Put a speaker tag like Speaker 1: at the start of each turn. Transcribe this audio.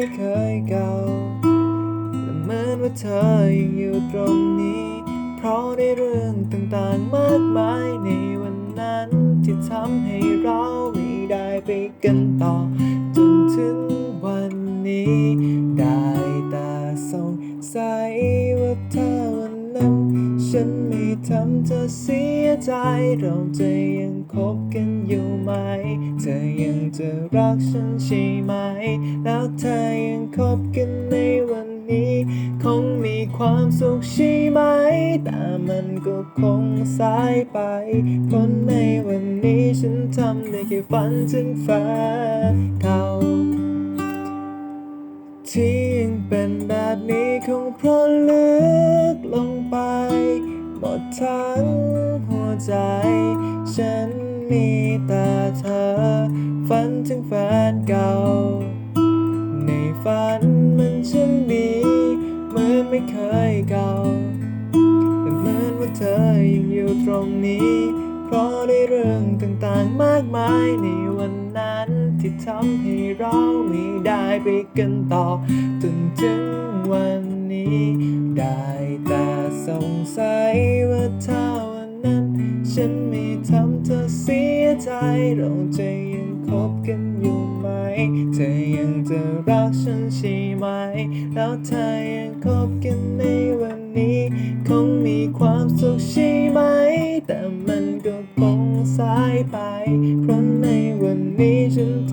Speaker 1: ไม่เคยเก่าและเหมือนว่าเธอยังอยู่ตรงนี้ เพราะในเรื่องต่างๆมากมายในวันนั้น ที่ทำให้เราไม่ได้ไปกันต่อ จนถึงวันนี้ ได้แต่สงสัยว่าเธอวันนั้น ฉันไม่ทำเธอเสียใจ เราจะยังคบกันอยู่ไหม เธอ จะรักฉันใช่ไหม แล้วเธอยังคบกันในวันนี้ คงมีความสุขใช่ไหม แต่มันก็คงสายไป เพราะในวันนี้ฉันทำได้แค่ฝันถึงแฟนเก่าที่ยังเป็นแบบนี้คงเพราะลึกลงไป หมดทั้งหัวใจ ฉันมีแต่เธอ ฝันถึงแฟนเก่า ในฝันมันช่างดีเหมือนไม่เคยเก่าแต่เหมือนว่าเธอยังอยู่ตรงนี้ เพราะได้เรื่องต่างๆมากมายในวันนั้น ที่ทำให้เราไม่ได้ไปกันต่อจนถึงวันนี้ ได้แต่สงสัยว่าถ้าวันนั้น ฉันไม่ทำ ใจเราจะยังคบกันอยู่ไหม เธอยังจะรักฉันใช่ไหม แล้วเธอยังคบกันในวันนี้ คงมีความสุขใช่ไหม แต่มันก็คงสายไป เพราะในวันนี้ฉันท